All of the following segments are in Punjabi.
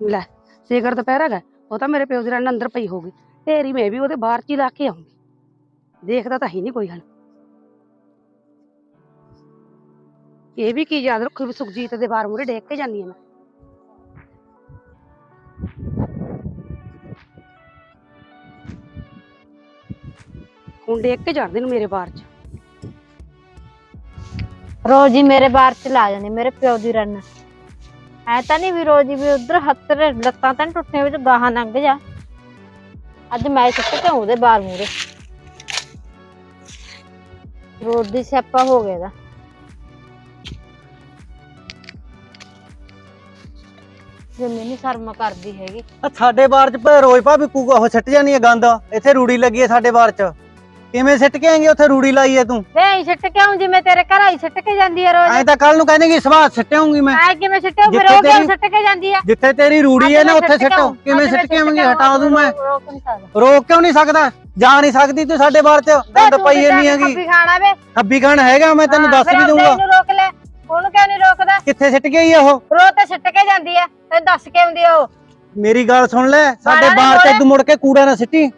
ਲੈ ਸਿਗਰ ਦੁਪਹਿਰ ਹੈਗਾ, ਉਹ ਤਾਂ ਮੇਰੇ ਪਿਓ ਦੀ ਰਨ ਅੰਦਰ ਪਈ ਹੋਗੀ ਢੇਰੀ ਮੈਂ ਵੀ ਉਹਦੇ ਬਾਹਰ ਚ ਹੀ ਲਾ ਕੇ ਆਉਂਗੀ ਦੇਖਦਾ ਤਾਂ ਹੀ ਨਹੀਂ ਕੋਈ ਹਲ। ਇਹ ਵੀ ਕੀ ਯਾਦ ਰੱਖੋ ਵੀ ਸੁਖਜੀਤ ਦੇ ਬਾਹਰ ਮੂਰੇ ਡੇਕ ਕੇ ਜਾਂਦੀ ਆ ਮੈਂ। ਹੁਣ ਡੇਕ ਕੇ ਜਾਂਦੇ ਨੂੰ ਮੇਰੇ ਬਾਹਰ ਚ। ਰੋਜ਼ ਹੀ ਮੇਰੇ ਬਾਹਰ ਚ ਲਾ ਜਾਂਦੇ, ਮੇਰੇ ਪਿਓ ਦੀ ਰਨ ਐ ਤਾਂ ਨਹੀਂ ਵੀ ਵੀ ਉਧਰ ਹੱਥ ਤੇ ਲੱਤਾਂ ਤਾਂ ਨੀ ਵਿੱਚ ਗਾਹਾਂ ਲੰਘ ਜਾ। ਅੱਜ ਮੈਂ ਸਿੱਟ ਕੇ ਉਹਦੇ ਬਾਰ ਮੂਰੇ ਰੋਜ਼ ਦੀ ਸਿਆਪਾ ਹੋ ਗਿਆ ਦਾ ਜੇ ਮੈਨੂੰ ਸ਼ਰਮ ਕਰਦੀ ਹੈਗੀ। ਆ ਸਾਡੇ ਬਾਰ ਚ ਭੈ ਰੋਜ਼ ਭਾਵੇਂ ਵਿਕੂਗਾ ਉਹ ਸਿੱਟ ਜਾਣੀ ਹੈ ਗੰਦ। ਇੱਥੇ ਰੂੜੀ ਲੱਗੀ ਹੈ ਸਾਡੇ ਬਾਰ ਚ। ਕਿਵੇਂ ਸਿੱਟ ਕੇ ਆਏਂਗੇ ਉੱਥੇ ਰੂੜੀ ਲਾਈ ਹੈ ਤੂੰ? ਵੇ ਐਂ ਸਿੱਟ ਕੇ ਆਉਂ ਜਿਵੇਂ ਤੇਰੇ ਘਰ ਆਈ ਸਿੱਟ ਕੇ ਜਾਂਦੀ ਰੋਜ਼। ਐਂ ਤਾਂ ਕੱਲ ਨੂੰ ਕਹਿੰਦੇ ਸਵਾਹ ਸਿੱਟਾਉਂਗੀ ਮੈਂ। ਐ ਕਿਵੇਂ ਸਿੱਟੇ ਫਿਰ ਜਿੱਥੇ ਉਹ ਕਿਉਂ ਤੇਰੀ- ਸਿੱਟ ਕੇ ਜਾਂਦੀ ਆ? ਜਿੱਥੇ ਤੇਰੀ ਰੂੜੀ ਹੈ ਨਾ ਉੱਥੇ ਸਿੱਟ ਕਿਵੇਂ ਸਿੱਟ ਕੇ ਆਵਾਂਗੇ? ਹਟਾ ਦੂੰ ਮੈਂ। ਰੋਕ ਨਹੀਂ ਸਕਦਾ। ਰੋਕ ਕਿਉਂ ਨਹੀਂ ਸਕਦਾ? ਜਾ ਨਹੀਂ ਸਕਦੀ ਤੂੰ ਸਾਡੇ ਬਾਰ ਚ। ਗੰਦ ਪਈ ਨਹੀਂ ਹੈਗੀ। ਖੱਬੀ ਖਾਣਾ ਵੇ। ਖੱਬੀ ਖਾਨ ਹੈਗਾ ਮੈਂ ਤੈਨੂੰ ਦੱਸ ਵੀ ਇਹਨੂੰ ਰੋਕ ਲੈ। ਉਹਨੂੰ ਕਿਉਂ ਨਹੀਂ ਰੋਕਦਾ? ਕਿੱਥੇ ਸਿੱਟ ਗਈ ਆ ਉਹ? ਰੋ ਤੇ ਸਿੱਟ ਕੇ ਜਾਂਦੀ ਆ। ਤੇ ਦੱਸ ਕੇ ਆਉਂਦੀ ਆ ਉਹ। ਮੇਰੀ ਗੱਲ ਸੁਣ ਲੈ ਸਾਡੇ ਬਾਹਰ ਚ। ਤੂੰ ਮੁੜ ਕੇ ਕੂੜਾ ਨਾ ਸਿੱਟੀ।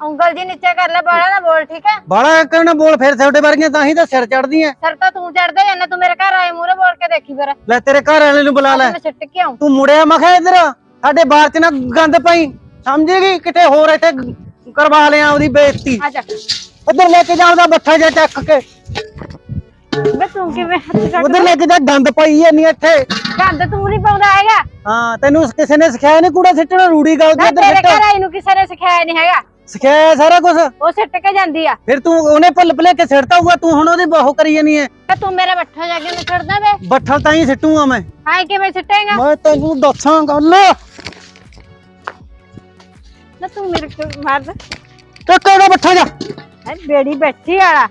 ਉਂਗਲ ਜੀ ਨੀਚੇ ਕਰ ਲੈ ਬਾਲਾ ਨਾ ਬੋਲ ਠੀਕ ਹੈ? ਬਾਲਾ ਨਾ ਬੋਲ ਫਿਰ ਤੁਹਾਡੇ ਵਰਗੀਆਂ ਤਾਂ ਹੀ ਤਾਂ ਸਿਰ ਚੜਦੀ ਐ ਸਿਰ ਤਾਂ ਤੂੰ ਚੜਦਾ ਜਾਂਦਾ ਤੂੰ ਮੇਰੇ ਘਰ ਆਏ ਮੂਰੇ ਬੋਲ ਕੇ ਦੇਖੀ ਫਿਰ। ਲੈ ਤੇਰੇ ਘਰ ਵਾਲੇ ਨੂੰ ਬੁਲਾ ਲੈ। ਮੈਂ ਸਿੱਟ ਕੇ ਆਉਂ ਤੂੰ ਮੁੜਿਆ ਮਖਾ ਇੱਧਰ ਸਾਡੇ ਬਾਹਰ ਚ ਨਾ ਗੰਦ ਪਈ। ਸਮਝੇਗੀ ਕਿਤੇ ਹੋਰ ਇੱਥੇ ਕਰਵਾ ਲਿਆ ਉਹਦੀ ਬੇਇੱਜ਼ਤੀ। ਆ ਜਾ। ਉਧਰ ਲੈ ਕੇ ਜਾ ਉਹਦਾ ਬੱਠਾ ਜਾ ਚੱਕ ਕੇ। ਬੇ ਤੂੰ ਕਿਵੇਂ ਹੱਥ ਉਧਰ ਲੈ ਕੇ ਜਾ ਗੰਦ ਪਈ ਐ ਨਹੀਂ ਇੱਥੇ। ਗੰਦ ਤੂੰ ਨਹੀਂ ਪਾਉਂਦਾ ਹੈਗਾ। ਹਾਂ ਤੈਨੂੰ ਕਿਸੇ ਨੇ ਸਿਖਾਇਆ ਨਹੀਂ ਕੂੜਾ ਸਿੱਟਣਾ ਰੂੜੀ ਤੇ ਤੇਰੇ ਘਰ ਆਈ ਨੂੰ ਕਿਸੇ ਨੇ ਸਿਖਾਇਆ ਨਹੀਂ ਹੈਗਾ। ਸਿਖਾਇਆ ਸਾਰਾ ਕੁਝ ਉਹ ਸਿੱਟ ਕੇ ਜਾਂਦੀ ਆ। ਫਿਰ ਤੂੰ ਉਹਨੇ ਭੁੱਲ ਭੁਲੇ ਕੇ ਸਿੱਟਦਾ ਹੋਊਗਾ ਤੂੰ ਹੁਣ ਉਹਦੀ ਬਾਹੋ ਕਰੀ ਜਾਨੀ ਐ। ਤੇ ਤੂੰ ਮੇਰੇ ਬੱਠਾ ਜਾ ਕੇ ਨੂੰ ਛੱਡਦਾ ਵੇ। ਬੱਠਲ ਤਾਂ ਹੀ ਸਿੱਟੂਗਾ ਮੈਂ। ਆਏ ਕਿਵੇਂ ਸਿੱਟੇਗਾ? ਮੈਂ ਤੈਨੂੰ ਦੱਸਾਂ ਗੱਲ। ਨਾ ਤੂੰ ਮੇਰੇ ਕੋਲ ਮਾਰ ਦੇ। ਤੇ ਕਿਹੜਾ ਬੱਠਾ ਜਾ। ਐ ਬੇੜੀ ਬੈਠੀ ਵਾਲਾ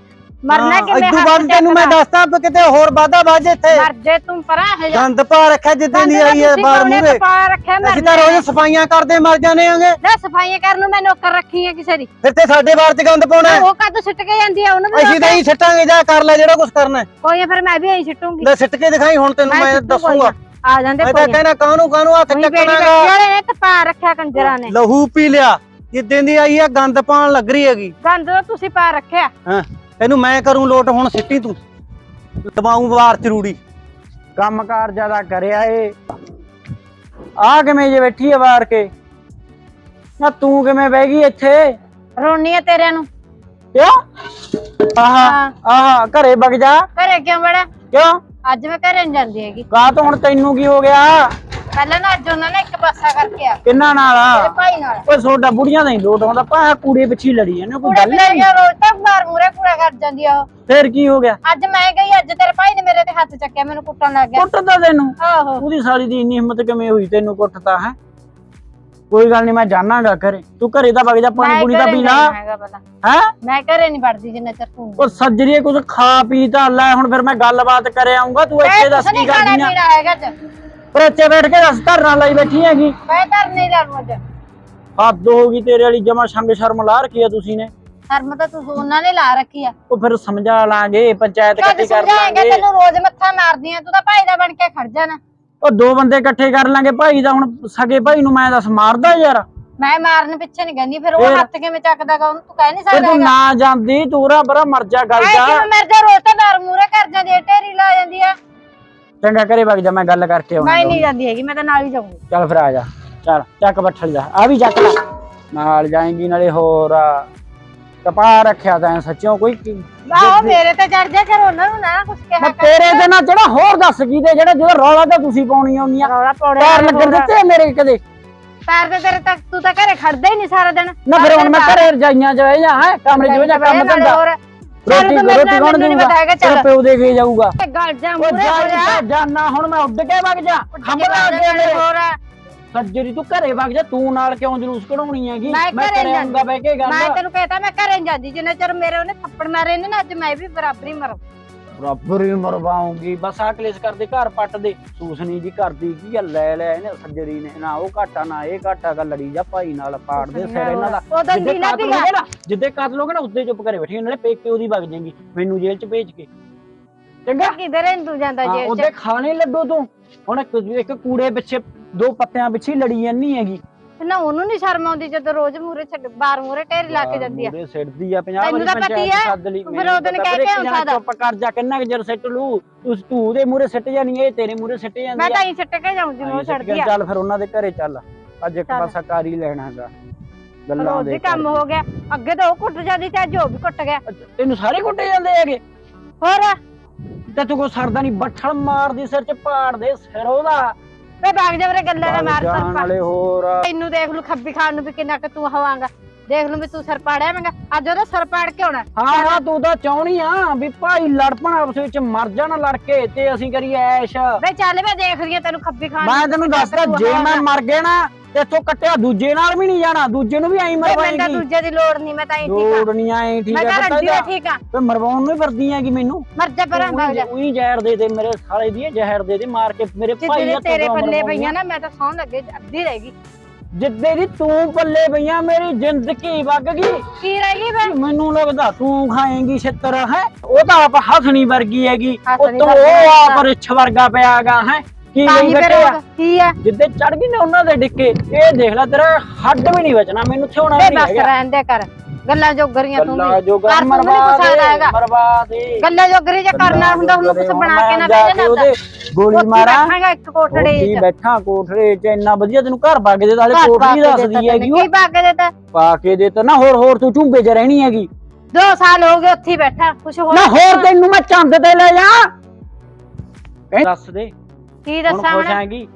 ਮਰਨਾ ਕਿਵੇਂ ਇਦੋਂ ਬਾਅਦ ਤੈਨੂੰ ਮੈਂ? ਦੱਸਦਾ ਵੀ ਕਿਤੇ ਹੋਰ ਵਾਦਾ ਵਾਜੇ ਇੱਥੇ। ਮਰ ਜੇ ਤੂੰ ਪਰਾਂ ਹੈ ਗੰਦ ਪਾ ਰੱਖਿਆ ਜਿੱਦਾਂ ਦੀ ਆਈ ਹੈ ਬਾਹਰ ਮੂਰੇ ਪਾ ਰੱਖਿਆ ਅਸੀਂ ਮਰਨਾ ਤਾਂ ਰੋਜ਼ ਸਫਾਈਆਂ ਕਰਦੇ ਮਰ ਜਾਣੇ ਆਂਗੇ। ਨਾ ਸਫਾਈਆਂ ਕਰਨ ਨੂੰ ਮੈਂ ਨੌਕਰ ਰੱਖੀ ਹੈ ਕਿਸੇ ਦੀ। ਫਿਰ ਤੇ ਸਾਡੇ ਬਾਰ ਚ ਗੰਦ ਪਾਉਣਾ। ਉਹ ਕਦ ਸਿੱਟ ਕੇ ਜਾਂਦੀ ਆ ਉਹਨੂੰ ਵੀ ਅਸੀਂ ਤਾਂ ਹੀ। ਸਿੱਟਾਂਗੇ ਜਾ ਕਰ ਲੈ ਜਿਹੜਾ ਕੁਝ ਕਰਨਾ। ਕੋਈ ਫਿਰ ਮੈਂ ਵੀ ਐਂ ਸਿੱਟੂਗੀ। ਲੈ ਸਿੱਟ ਕੇ ਦਿਖਾਈ ਹੁਣ ਤੈਨੂੰ ਮੈਂ ਦੱਸੂਗਾ। ਆ ਜਾਂਦੇ ਮੈਂ ਤਾਂ ਕੋਈ ਨਾ। ਕਹਿਣਾ ਕਾਹਨੂੰ ਕਾਹਨੂੰ ਹੱਥ ਚੱਕਣਾਗਾ? ਵਾਲੇ ਨੇ ਤਾਂ ਪਾ ਰੱਖਿਆ ਕੰਜਰਾਂ ਨੇ। ਲਹੂ ਪੀ ਲਿਆ ਜਿੱਦਾਂ ਦੀ ਆਈ ਹੈ ਗੰਦ ਪਾਣ ਲੱਗ ਰਹੀ ਹੈਗੀ। ਗੰਦ ਤਾਂ ਤੁਸੀਂ ਪਾ ਰੱਖਿਆ। ਹਾਂ। ਤੈਨੂੰ ਮੈਂ ਕਰੂੰ ਲੋਟ ਹੁਣ ਸਿੱਟੀ ਤੂੰ। ਦਬਾਉਂ ਵਾਰ ਚਰੂੜੀ। ਕੰਮਕਾਰ ਜ਼ਿਆਦਾ ਕਰਿਆ ਏ। ਆ ਕਿਵੇਂ ਜੇ ਬੈਠੀ ਆ ਵਾਰ ਕੇ? ਨਾ ਤੂੰ ਕਿਵੇਂ ਬਹਿ ਗਈ ਇੱਥੇ? ਰੋਣੀ ਆ ਤੇਰਿਆਂ ਨੂੰ। ਕਿਉਂ? ਆਹਾ। ਆਹਾ ਘਰੇ ਵਗ ਜਾ। ਘਰੇ ਕਿਉਂ ਬੜਾ ਕਿਉਂ? ਅੱਜ ਮੈਂ ਘਰੇ ਨਹੀਂ ਜਾਂਦੀ ਹੈਗੀ। ਕਾ ਤੋਂ ਹੁਣ ਤੈਨੂੰ ਕੀ ਹੋ ਗਿਆ? ਪਹਿਲਾਂ ਨਾ ਅੱਜ ਉਹਨਾਂ ਨੇ ਇੱਕ ਪਾਸਾ ਕਰਕੇ ਆ। ਕਿੰਨਾ ਨਾਲ ਮੇਰੇ ਆ ਭਾਈ ਨਾਲ। ਓਏ ਸੋਡਾ ਬੁੜੀਆਂ ਦਾ ਹੀ ਲੋਟ ਆਉਂਦਾ ਪਾ ਕੂੜੇ ਪਿੱਛੇ ਹੀ ਲੜੀ ਜਾਂਦੇ ਕੋਈ ਗੱਲ ਨਹੀਂ। ਗਿਆ ਰੋਜ਼ ਤਾਂ ਬਾਰ ਮੂਰੇ ਕੁੜਾ ਕਰ ਜਾਂਦੀ ਆ ਉਹ। ਫੇਰ ਕੀ ਹੋ ਗਿਆ? ਅੱਜ ਮੈਂ ਗਈ ਅੱਜ ਤੇਰੇ ਭਾਈ ਨੇ ਮੇਰੇ ਤੇ ਹੱਥ ਚੱਕਿਆ ਮੈਨੂੰ ਕੁੱਟਣ ਲੱਗ ਗਿਆ। ਕੁੱਟਦਾ ਤੈਨੂੰ? ਆਹੋ। ਉਹਦੀ ਸਾਲੀ ਦੀ ਇੰਨੀ ਹਿੰਮਤ ਕਿਵੇਂ ਹੋਈ ਤੈਨੂੰ ਕੁੱਟਦਾ ਹੈ? ਕੋਈ ਗੱਲ ਨਹੀਂ ਮੈਂ ਜਾਣਾਗਾ ਘਰੇ। ਤੂੰ ਘਰੇ ਤਾਂ ਵਗ ਜਾ ਪਾਣੀ ਪੂਣੀ ਦਾ ਘਰੇ ਪੀ ਨੀ ਲਾ। ਜਾਣਾ ਹੈਗਾ ਪਹਿਲਾਂ। ਹੈ? ਮੈਂ ਘਰੇ ਨਹੀਂ ਵੜਦੀ ਜਿੰਨਾ ਚਿਰ ਤੂੰ ਉਹ ਸੱਜਰੀਏ ਕੁਝ ਖਾ ਪੀ ਤਾਂ ਲੈ ਹੁਣ ਫਿਰ ਮੈਂ ਗੱਲਬਾਤ ਕਰ ਆਉਂਗਾ ਤੂੰ ਇੱਥੇ ਦੱਸ ਕੀ ਕਰਦੀ ਆ? ਪੀਣਾ ਪਰ ਇੱਥੇ ਬੈਠ ਕੇ ਦੱਸ ਧਰਨਾ ਲਈ ਬੈਠੀ ਹੈਗੀ। ਮੈਂ ਧਰ ਨਹੀਂ ਲਾਣੂ ਅੱਜ। ਹੱਦ ਹੋ ਗਈ ਤੇਰੇ ਵਾਲੀ ਜਮਾ ਸੰਗ ਸ਼ਰਮ ਲਾ ਰੱਖੀ ਆ ਤੁਸੀਂ ਨੇ। ਸ਼ਰਮ ਤਾਂ ਤੂੰ ਉਹਨਾਂ ਨੇ ਲਾ ਰੱਖੀ ਆ। ਉਹ ਫਿਰ ਸਮਝਾ ਲਾਂਗੇ ਪੰਚਾਇਤ ਇਕੱਠੀ ਕਰ ਲਾਂਗੇ। ਤੈਨੂੰ ਰੋਜ਼ ਮੱਥਾ ਮਾਰਦੀ ਆ ਤੂੰ ਤਾਂ ਭਾਈ ਦਾ ਬਣ ਕੇ ਖੜ ਜਾਣਾ ਉਹ ਦੋ ਬੰਦੇ ਇਕੱਠੇ ਕਰ ਲਾਂਗੇ ਭਾਈ ਦਾ ਹੁਣ ਸਗੇ ਭਾਈ ਨੂੰ ਮੈਂ ਦੱਸ ਮਾਰਦਾ ਯਾਰ। ਮੈਂ ਮਾਰਨ ਪਿੱਛੇ ਨਹੀਂ ਕਹਿੰਦੀ ਫਿਰ ਉਹ? ਹੱਥ ਕਿਵੇਂ ਚੱਕਦਾਗਾ ਉਹਨੂੰ ਤੂੰ ਕਹਿ ਨਹੀਂ ਸਕਦਾ ਤੂੰ ਨਾ ਜਾਂਦੀ ਤੂਰਾ ਬਰਾ ਮਰ ਜਾ ਗੱਲ ਐ ਜਾ। ਕਿਵੇਂ ਮਰ ਜਾ ਰੋਜ਼ ਤਾਂ ਮੂਰੇ ਕਰ ਜਾਂਦੀ ਢੇਰੀ ਲਾ ਜਾਂਦੀ ਆ। ਚੰਗਾ ਘਰੇ ਵਗ ਜਾ ਮੈਂ ਗੱਲ ਕਰਕੇ ਆਉਣਾ ਮੈਂ ਨਹੀਂ ਜਾਂਦੀ ਹੈਗੀ ਮੈਂ ਤਾਂ ਨਾਲ ਹੀ ਜਾਊਂਗੀ। ਚੱਲ ਫਿਰ ਆ ਜਾ। ਚੱਲ ਚੱਕ ਬੱਠਲ ਜਾ। ਆ ਵੀ ਚੱਕ ਲੈ। ਨਾਲ ਜਾਏਂਗੀ ਨਾਲੇ ਹੋਰ ਕਪਾ ਰੱਖਿਆ ਤਾਂ ਸੱਚਿਓ ਕੋਈ ਆਹੋ ਮੇਰੇ ਤੇ ਚੜ ਜਾ ਕਰ ਉਹਨਾਂ ਨੂੰ ਨਾ ਕੁਝ ਕਿਹਾ ਮੈਂ ਤੇਰੇ ਦੇ ਨਾਲ ਜਿਹੜਾ ਹੋਰ ਦੱਸ ਕੀ ਤੇ ਜਿਹੜਾ ਜਿਹੜਾ ਰੌਲਾ ਤਾਂ ਤੁਸੀਂ ਪਾਉਣੀ ਆਉਂਦੀਆਂ ਰੌਲਾ ਪਾਉਣੇ ਪੈਰ ਲੱਗਣ ਦਿੱਤੇ ਮੇਰੇ ਕਦੇ। ਪੈਰ ਤੇ ਤੇਰੇ ਤੱਕ ਤੂੰ ਤਾਂ ਘਰੇ ਖੜਦਾ ਹੀ ਨਹੀਂ ਸਾਰਾ ਦਿਨ। ਨਾ ਫਿਰ ਹੁਣ ਮੈਂ ਘਰੇ ਰਜਾਈਆਂ ਜਾਏ ਜਾਂ ਹੈ। ਕਮਰੇ ਚ ਜਾ ਕੰਮ ਧੰਦਾ। ਰੋਟੀ ਰੋਟੀ ਕੌਣ ਦੇਊਗਾ? ਤੇਰਾ ਪਿਓ ਦੇ ਕੇ ਜਾਊਗਾ। ਗੱਲ ਜਾ ਉਹ ਮੂਰੇ ਹੋ ਜਾ ਜਾਨਾ ਹੁਣ ਮੈਂ ਉੱਡ ਕੇ ਵਗ ਜਾ। ਖੰਭਾ ਅੱਗੇ ਮੇਰੇ। ਹੋਰ ਸੱਜਰੀ ਤੂੰ ਘਰੇ ਵਗ ਜਾ ਤੂੰ ਨਾਲ ਕਿਉਂ ਜਲੂਸ ਕਢਾਉਣੀ ਹੈਗੀ? ਮੈਂ ਘਰੇ। ਆਉਂਗਾ ਬਹਿ ਕੇ ਗੱਲ ਮੈਂ ਤੈਨੂੰ ਕਹਿਤਾ ਮੈਂ ਘਰੇ ਜਾਂਦੀ। ਜਿੰਨਾ ਚਿਰ ਮੇਰੇ ਉਹਨੇ ਥੱਪੜ ਮਾਰੇ ਨੇ ਨਾ ਅੱਜ ਮੈਂ ਵੀ ਬਰਾਬਰੀ ਮਰ। ਬਰਾਬਰ ਹੀ ਮਰਵਾਉਂਗੀ। ਬਸ ਆ ਕਲੇਸ਼ ਕਰਦੇ ਘਰ ਪੱਟ ਦੇ। ਸੂਸਣੀ ਜੀ ਕਰਦੀ ਕੀ ਆ ਲੈ ਲੈ ਇਹਨੇ ਸੱਜਰੀ ਨੇ। ਨਾ ਉਹ ਘਾਟਾ ਨਾ ਇਹ ਘਾਟਾ ਗਾ ਲੜੀ ਜਾ ਭਾਈ ਨਾਲ ਪਾੜ ਦੇ ਸਿਰ ਇਹਨਾਂ ਦਾ। ਜਿੱਦੇ ਦੰਦੀ ਨਾ ਕਤਲ ਨਾ ਜਿੱਦੇ ਕਤਲ ਹੋ ਗਿਆ ਨਾ ਉੱਦੇ ਚੁੱਪ ਕਰੇ ਬੈਠੀ ਨਾਲੇ ਪੇਕੇ ਉਹਦੀ ਵਗ ਜਾਏਗੀ। ਮੈਨੂੰ ਜੇਲ੍ਹ ਚ ਭੇਜ ਕੇ। ਚੰਗਾ? ਕਿਧਰੇ ਨੀ ਤੂੰ ਜਾਂਦਾ ਹਾਂ, ਜੇਲ੍ਹ ਉਹਦੇ ਖਾਣੇ ਲੱਡੂ ਤੂੰ। ਹੁਣ ਇੱਕ ਇੱਕ ਕੂੜੇ ਪਿੱਛੇ ਦੋ ਪੱਤਿਆਂ ਪਿੱਛੇ ਲੜੀ ਜਾਂਦੀ ਹੈਗੀ। ਤੇ ਨਾ ਉਹਨੂੰ ਨਹੀਂ ਸ਼ਰਮ ਆਉਂਦੀ ਜਦੋਂ ਰੋਜ਼ ਮੂਰੇ ਛੱਡ ਬਾਰ ਮੂਰੇ ਢੇਰੀ ਲਾ ਕੇ ਜਾਂਦੀ ਆ। ਮੂਹਰੇ ਸਿੱਟਦੀ ਆ 50 ਤੈਨੂੰ ਵਾਰੀ ਪੰਚਾਇਤ। ਸੱਦ ਲਈ ਫਿਰ ਉਹਦੇ ਕਹਿ ਕੇ ਆਉਂਦਾ। ਚੁੱਪ ਕਰ ਜਾ ਕਿੰਨਾ ਕੁ ਚਿਰ ਸਿੱਟ ਲੂ ਤੂੰ ਤੂੰ ਉਹਦੇ ਮੂਹਰੇ ਸਿੱਟ ਜਾਣੀ ਇਹ ਤੇਰੇ ਮੂਹਰੇ ਸਿੱਟ ਜਾਂਦੀ ਮੈਂ ਤਾਂ ਹੀ ਛੱਟ ਕੇ ਜਾਉਂ ਜਿਵੇਂ ਉਹ ਸਿੱਟ ਛੱਡਦੀ ਆ। ਚੱਲ ਫਿਰ ਉਹਨਾਂ ਦੇ ਘਰੇ ਚੱਲ। ਅੱਜ ਇੱਕ। ਪਾਸਾ ਕਰ ਹੀ ਲੈਣਾਗਾ ਗੱਲਾਂ ਦੇ ਕੰਮ ਹੋ ਗਿਆ। ਅੱਗੇ ਤਾਂ ਉਹ ਕੁੱਟ ਜਾਂਦੀ ਤੇ ਅੱਜ ਉਹ ਵੀ ਕੁੱਟ ਗਿਆ। ਤੈਨੂੰ ਸਾਰੇ ਕੁੱਟੇ ਜਾਂਦੇ ਹੈਗੇ? ਹੋਰ? ਤੇ ਤੂੰ ਕੋ ਸਰਦਾ ਨਹੀਂ ਬੱਠਲ ਮਾਰਦੀ ਸਿਰ ਚ ਪਾੜ ਦੇ ਸਿਰ ਉਹਦਾ। ਵੇ ਬਾਗ ਜਾ ਮੇਰੇ ਗੱਲਾਂ ਨਾ ਮਾਰ ਜਾਣ ਵਾਲੇ ਹੋਰ ਤੈਨੂੰ ਦੇਖ ਲੂ ਖੱਬੀ ਖਾਣ ਨੂੰ ਵੀ ਕਿੰਨਾ ਕਿ ਤੂੰ ਹਵਾਂਗਾ। ਦੇਖ ਲੂ ਵੀ ਤੂੰ ਸਰ ਪਾੜਿਆ ਮੰਗਾ ਅੱਜ ਉਹਦਾ ਸਰ ਪਾੜ ਕੇ ਆਉਣਾ। ਹਾਂ ਹਾਂ ਤੂੰ ਤਾਂ ਚਾਹਣੀ ਆ ਵੀ ਭਾਈ ਲੜਪਣ ਆਪਸ ਵਿੱਚ ਮਰ ਜਾਣ ਲੜ ਕੇ ਤੇ ਅਸੀਂ ਕਰੀਏ ਐਸ਼। ਵੇ ਚੱਲ ਮੈਂ ਦੇਖ ਰਹੀ ਆ ਤੈਨੂੰ ਖੱਬੀ ਖਾਣ ਮੈਂ ਤੈਨੂੰ ਦੱਸਦਾ ਜੇ ਮੈਂ ਮਰ ਗਿਆ ਨਾ ਇੱਥੋਂ ਕੱਟਿਆ ਦੂਜੇ ਨਾਲ ਵੀ ਨਹੀਂ ਜਾਣਾ ਦੂਜੇ ਨੂੰ ਵੀ ਐਂ ਮੈਨੂੰ ਤਾਂ ਮਰਵਾਏਗੀ। ਦੂਜੇ ਦੀ ਲੋੜ ਨਹੀਂ ਮੈਂ ਤਾਂ ਹੀ ਠੀਕ ਆ। ਲੋੜ ਨਹੀਂ ਐਂ ਠੀਕ ਮੈਂ ਤਾਂ ਰੱਜੀ ਠੀਕ ਆ। ਤੇ ਮਰਵਾਉਣ ਨੂੰ ਫਿਰਦੀ ਹੈਗੀ ਮੈਨੂੰ। ਮਰ ਜਾ ਪਰਾਂ ਭਾਗ ਜਾ। ਉਹੀ ਜ਼ਹਿਰ ਦੇ ਦੇ ਮੇਰੇ ਸਾਲੇ ਦੀ ਜ਼ਹਿਰ ਦੇ ਦੇ ਮਾਰ ਕੇ ਮੇਰੇ ਭਾਈ ਹੱਥੋਂ ਤੇਰੇ ਪੱਲੇ ਪਈਆਂ ਨਾ ਮੈਂ ਤਾਂ ਸੌਣ ਲੱਗੇ ਅੱਧੀ ਰਹਿ ਗਈ। ਜਿੱਦੇ ਦੀ ਤੂੰ ਪੱਲੇ ਪਈਆਂ ਮੇਰੀ ਜ਼ਿੰਦਗੀ ਵਗ ਗਈ। ਕੀ ਰਹਿ ਗਈ ਵੇ ਮੈਨੂੰ ਲੱਗਦਾ ਤੂੰ ਖਾਏਂਗੀ ਛਿੱਤਰ ਹੈ। ਉਹ ਤਾਂ ਆਪ ਹਸਣੀ ਵਰਗੀ ਹੈਗੀ। ਉਤੋਂ ਵਰਗੀ ਉਹ ਆਪ। ਰਿਛ ਵਰਗਾ ਪਿਆਗਾ ਹੈ। ਕੀ ਤਾਂ ਹੀ ਫਿਰ ਕੀ ਆ? ਜਿੱਦੇ ਚੜ ਗਈ ਨੇ ਉਹਨਾਂ ਦੇ ਡਿੱਕੇ ਇਹ ਦੇਖ ਲੈ ਤੇਰਾ ਹੱਡ ਵੀ ਨਹੀਂ ਬਚਣਾ ਮੈਨੂੰ ਥਿਉਣਾ ਵੇ ਨਹੀਂ ਬਸ ਹੈਗਾ। ਰਹਿਣ ਦੇ ਕਰ ਗੱਲਾਂ ਜੋਗਰੀਆਂ ਤੂੰ ਗੱਲਾਂ ਵੀ। ਜੋਗਾ ਘਰ ਤੋਂ ਵੀ ਮਰਵਾ ਕੁਛ ਦੇ ਹੈਗਾ। ਮਰਵਾ ਦੇ। ਗੱਲਾਂ ਜੋਗਰੀ ਜੇ ਕਰਨਾ ਹੁੰਦਾ ਉਹਨੂੰ ਕੁਝ ਬਣਾ ਕੇ ਨਾ ਜਾ ਬਹਿ ਕੇ ਜਾਣਾ ਉਹਦੇ ਗੋਲੀ ਮਾਰਾਂ। ਬੈਠਾਂਗਾ ਇੱਕ ਕੋਠੜੇ ਉੱਥੇ ਚ। ਬੈਠਾ ਕੋਠੜੇ 'ਚ ਇੰਨਾ ਵਧੀਆ ਤੈਨੂੰ ਘਰ ਪਾ ਕੇ ਦੇ ਘਰ ਪਾ ਕੋਠੜੀ ਕੇ ਦੱਸਦੀ ਦਿੱਤਾ ਹੈਗੀ ਤੈਨੂੰ। ਕੀ ਉਹ ਪਾ ਕੇ ਦਿੱਤਾ? ਪਾ ਕੇ ਦੇ ਤਾਂ ਨਾ ਹੋਰ ਹੋਰ ਤੂੰ ਝੁੰਬੇ 'ਚ ਰਹਿਣੀ ਹੈਗੀ। ਦੋ ਸਾਲ ਹੋ ਗਏ ਉੱਥੇ ਹੀ ਬੈਠਾ ਕੁਝ ਹੋਰ ਨਾ ਹੋਰ ਤੈਨੂੰ ਮੈਂ ਚੰਦ ਤੇ ਲੈ ਜਾ। ਦੱਸ ਦੇ। ਕੀ ਹੁਣ ਦੱਸਾਂ ਖੁਸ਼ ਹੁਣ? ਆਂਗੀ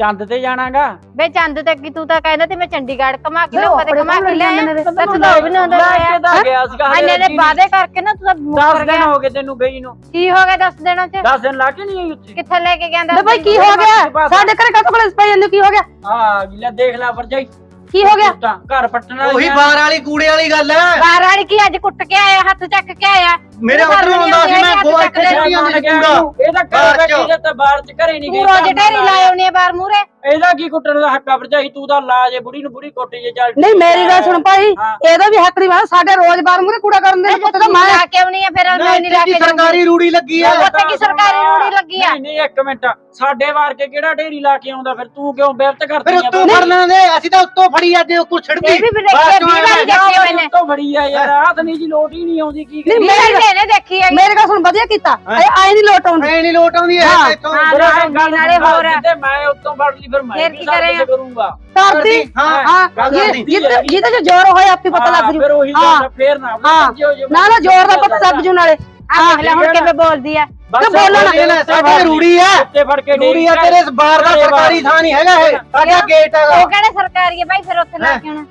ਚੰਦ ਤੇ ਜਾਣਾਗਾ। ਵੇ ਚੰਦ ਤੇ ਕੀ ਤੂੰ ਤਾਂ ਕਹਿੰਦਾ ਤੇ ਮੈਂ ਚੰਡੀਗੜ੍ਹ ਕਮਾ ਕੇ ਲੈ ਲਿਆਉਂ ਕਦੇ ਆਪਣੇ ਕਮਾ ਕੇ ਕੋਲ ਲਿਆਇਆ। ਜਾਂਦੇ। ਤਾਂ ਤੂੰ ਦੋ ਵੀ ਨਾ ਹੁੰਦਾ ਲੈ ਕੇ ਤਾਂ ਗਿਆ ਸੀਗਾ ਹਜੇ ਅੰਨੇ ਨੇ ਲੱਗੀ ਨੀ। ਵਾਅਦੇ ਕਰਕੇ ਨਾ ਤੂੰ ਤਾਂ ਦਸ ਮੁੱਕਰ ਦਿਨ ਗਿਆ ਹੋ ਗਏ ਤੈਨੂੰ ਗਈ ਨੂੰ। ਕੀ ਹੋ ਗਿਆ 10 ਦਿਨਾਂ ਚ? 10 ਦਿਨ ਲਾ ਕੇ ਨਹੀਂ ਆਈ ਉੱਥੇ। ਕਿੱਥੇ ਲੈ ਕੇ ਗਿਆ ਲੈ ਬਾਈ ਕੀ ਹੋ ਗਿਆ? ਸਾਡੇ ਘਰੇ ਕਾਹਤੋਂ ਕਲੇਸ਼ ਪਈ ਜਾਂਦੀ ਕੀ ਹੋ ਗਿਆ? ਹਾਂ ਲੈ ਦੇਖ ਲੈ ਵਰਜਾਈ ਕੀ ਹੋ ਗਿਆ? ਤਾਂ ਘਰ ਪੱਟਣ ਵਾਲੀ ਉਹੀ ਬਾਹਰ ਵਾਲੀ ਕੂੜੇ ਵਾਲੀ ਗੱਲ ਹੈ। ਬਾਹਰ ਵਾਲੀ ਕੀ ਅੱਜ ਕੁੱਟ ਕੇ ਆਇਆ ਹੱਥ ਚੱਕ ਕੇ ਆਇਆ? ਮੇਰੇ ਨਹੀਂ ਆਉਂਦਾ ਸੀ ਮੈਂ ਆਉਂਦੀ ਗੋਆ ਇੱਥੇ ਗਿਆ ਕੂੜਾ ਇਹਨੂੰ। ਇਹਦਾ ਬਾਹਰ ਘਰ ਚ। ਬੈਠੀ ਤੇ ਬਾਹਰ ਚ ਘਰੇ ਨਹੀਂ ਗਈ ਤੂੰ ਰੋਜ਼ ਕੰਮ ਢੇਰੀ ਨਾਲ। ਲਾਏ ਉਹਨੇ ਬਾਹਰ ਮੂਰੇ ਇਹਦਾ ਕੀ ਕੁੱਟਣ ਦਾ ਹੱਕ ਆ ਵਰਜਾਈ ਤੂੰ ਤਾਂ ਲਾ ਜੇ ਬੁੜੀ ਨੂੰ ਬੁੜੀ ਕੋਟੀ ਜੇ ਚੱਲ ਨਹੀਂ ਮੇਰੀ ਗੱਲ ਸੁਣ ਭਾਈ ਹਾਂ। ਇਹਦਾ ਵੀ ਹੱਕ ਨਹੀਂ ਵਾ ਸਾਡੇ ਰੋਜ਼ ਬਾਰ ਮੂਰੇ ਕੂੜਾ ਕਰਨ ਦੇ ਪੁੱਤ ਤਾਂ ਮੈਂ ਲਾ ਕੇ ਆਉਣੀ ਆ ਫਿਰ ਮੈਂ ਨਹੀਂ ਲਾ ਕੇ ਦੀ ਸਰਕਾਰੀ ਰੂੜੀ ਲੱਗੀ ਆ? ਉੱਥੇ ਕੀ ਸਰਕਾਰੀ ਰੂੜੀ ਲੱਗੀ ਆ? ਨਹੀਂ ਨਹੀਂ ਇੱਕ ਮਿੰਟ। ਸਾਡੇ ਵਾਰ ਕੇ ਕਿਹੜਾ ਢੇਰੀ ਲਾ ਕੇ ਆਉਂਦਾ ਫਿਰ? ਤੂੰ ਕਿਉਂ ਬਿਰਤ ਫਿਰ ਕਰਦੀ ਉੱਤੋਂ ਫੜਨਾ ਨੇ ਅਸੀਂ ਤਾਂ ਉੱਤੋਂ ਫੜੀ ਅੱਜ ਕੁਛ ਛੱਡਦੀ ਇਹ ਵੀ ਦੇਖਿਆ ਵੀਹ ਵਾਰੀ ਦੇਖੀ ਮੈਨੇ। ਤੋਂ ਫੜੀ ਆ ਯਾਰ ਆਹ ਨਹੀਂ ਜੀ ਲੋਟ ਹੀ ਨਹੀਂ ਆਉਂਦੀ ਕੀ ਨਹੀਂ, ਕਰੀਏ? ਵੀਹ ਵਾਰੀ ਇਹਨੇ ਦੇਖੀ ਹੈ ਮੇਰੀ ਗੱਲ ਸੁਣ ਵਧੀਆ ਕੀਤਾ। ਆਈ ਨਹੀਂ ਲੋਟ ਆਉਂਦੀ। ਐ ਨਹੀਂ ਲੋਟ ਆਉਂਦੀ ਹਾਂ, ਐ ਇੱਥੋਂ ਹਾਂ। ਨਾਲੇ ਗੱਲ ਨਾਲੇ ਹੋਰ। ਜਿੱਦੇ ਮੈਂ ਉੱਤੋਂ ਫੜ ਲਈ ਫਿਰ ਮੈਂ ਫਿਰ ਕੀ ਸਭ ਕੁਛ ਕਰੇਗਾ? ਕਰੂੰਗਾ ਕਰਦੀ ਹਾਂ ਹਾਂ ਗੱਲ ਜਿ- ਕਰਦੀ ਜਿੱਦ ਹੈਗੀ। ਜਿਹਦੇ ਚ ਜ਼ੋਰ ਹੋਏ ਆਪੇ ਪਤਾ ਲੱਗ ਜੂ। ਫਿਰ ਉਹੀ ਹਾਂ ਗੱਲ ਆ, ਫੇਰ ਨਾ ਹਾਂ। ਜਿਉਂ ਜਿਉਂ ਨਾ ਨਾ ਜ਼ੋਰ ਦਾ ਪਤਾ ਲੱਗ ਜੂ ਨਾਲੇ। ਆ ਦੇਖ ਲੈ ਹੁਣ ਕਿਵੇਂ ਬੋਲਦੀ ਆ। ਬਸ ਤੇ ਬੋਲੋ ਨਾ। ਇਹ ਲੈ ਸਾਡੇ ਰੂੜੀ ਉੱਤੇ ਫੜ ਕੇ ਰੂੜੀ ਆ ਤੇਰੇ ਇਸ ਬਾਰ ਦਾ ਸਰਕਾਰੀ ਥਾਂ ਨਹੀਂ ਹੈਗਾ ਇਹ। ਸਾਡਾ ਗੇਟ ਹੈਗਾ। ਉਹ ਕਹਿੰਦੇ ਸਰਕਾਰੀ ਹੈ ਭਾਈ ਫਿਰ ਉੱਥੇ ਲਾ ਕੇ ਆਉਣਾ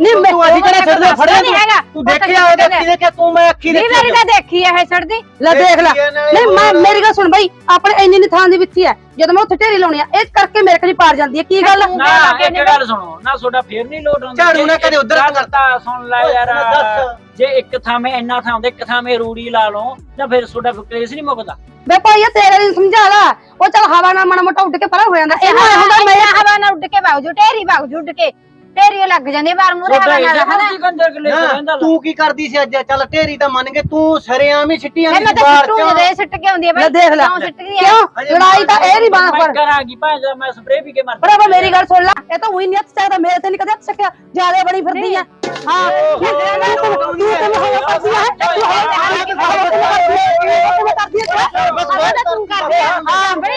ਨਹੀਂ ਮੈਂ ਤੂੰ ਅਸੀਂ ਕਿਹੜਾ ਸਿਰ ਦੇ ਫੜਿਆ ਨਹੀਂ ਹੈਗਾ। ਤੂੰ ਦੇਖਿਆ ਉਹ ਦੇਖੀ ਦੇਖਿਆ ਤੂੰ ਮੈਂ ਅੱਖੀ ਵੀਹ ਵਾਰੀ ਤਾਂ ਦੇਖੀ ਇਹ ਛੱਡਦੀ ਲੈ ਦੇਖ ਲੈ। ਨਹੀਂ ਮੈਂ ਮੇਰੀ ਗੱਲ ਸੁਣ ਬਾਈ ਆਪਣੇ ਇੰਨੀ ਨੀ ਥਾਂ ਦੀ ਵਿੱਥੀ ਹੈ ਜਦੋਂ ਮੈਂ ਉੱਥੇ ਢੇਰੀ ਲਾਉਣੀ ਆ ਇਹ ਕਰਕੇ ਮੇਰੇ ਕੋਲ ਹੀ ਪਾਰ ਜਾਂਦੀ ਹੈ। ਕੀ ਗੱਲ? ਨਾ ਇੱਕ ਗੱਲ ਸੁਣੋ ਨਾ ਤੁਹਾਡਾ ਫੇਰ ਨਹੀਂ ਲੋਟ ਆਉਂਦੀ ਝਾੜੂ ਨਾ ਕਦੇ ਉੱਧਰ ਕਰਤਾ। ਸੁਣ ਲੈ ਯਾਰ। ਜੇ ਇੱਕ ਥਾਂ ਮੈਂ ਇੰਨਾ ਥਾਂ ਹੁੰਦੇ ਇੱਕ ਥਾਂ ਮੈਂ ਰੂੜੀ ਲਾ ਲਓ ਤਾਂ ਫਿਰ ਤੁਹਾਡਾ ਕਲੇਸ਼ ਨਹੀਂ ਮੁੱਕਦਾ। ਵੇ ਭਾਈ ਇਹ ਤੇਰੇ ਲਈ ਸਮਝਾ ਲਾ। ਉਹ ਚੱਲ ਹਵਾ ਨਾਲ ਮਾੜਾ ਮੋਟਾ ਉੱਡ ਕੇ ਪਰਾਂ ਹੋ ਜਾਂਦਾ। ਇਹ ਇਹ ਹੁੰਦਾ ਮੈਂ ਹਵਾ ਨਾਲ ਉੱਡ ਕੇ ਭਾਗ ਜੂ ਢੇਰੀ ਭਾਗ ਜੂ ਉੱਡ ਕੇ। ਢੇਰੀ ਲੱਗ ਜਾਂਦੀ ਆ ਬਾਹਰ ਮੂਰੇ ਹਵਾ ਨਾਲ ਹਨਾ ਕੰਜਰ ਲਾ। ਤੂੰ ਕੀ ਕਰਦੀ ਸੀ ਅੱਜ ਚੱਲ ਢੇਰੀ ਤਾਂ ਮੰਨ ਗਏ ਤੂੰ ਸਰੇਆਮ ਹੀ ਜਾਂਦੀ ਮੈਂ ਤਾਂ ਬਾਹਰ ਸਿੱਟੂ ਦੇ ਸਿੱਟ ਕੇ ਆਉਂਦੀ ਆ ਭਾਈ ਦੇਖ ਲੈ ਕਿਉਂ ਸਿੱਟਦੀ ਆ ਕਿਉਂ ਲੜਾਈ ਤਾਂ ਇਹ ਨਹੀਂ ਬਾਂਹ ਮੈਂ ਪਰ ਕਰਾਂਗੀ ਭਾਂਜਾ ਮੈਂ ਸਪਰੇਅ ਵੀ ਕੇ ਮਰ ਭਰਾਵਾ ਮੇਰੀ ਗੱਲ ਸੁਣ ਲੈ ਇਹ ਤਾਂ ਉਹੀ ਨਹੀਂ ਹੱਥ ਮੇਰੇ ਤੇ ਨਹੀਂ ਕਦੇ ਹੱਥ ਚੱਕਿਆ ਜ਼ਿਆਦਾ ਬਣੀ ਫਿਰਦੀ ਆ ਹਾਂ ਤੂੰ ਤੂੰ ਤੈਨੂੰ ਹਵਾ ਕਰਦੀ ਹੈ ਤੂੰ ਹਵਾ ਕਰਦੀ ਹੈ ਬਸ ਤੂੰ ਕਰਦੀ ਆ ਆ, ਹੈ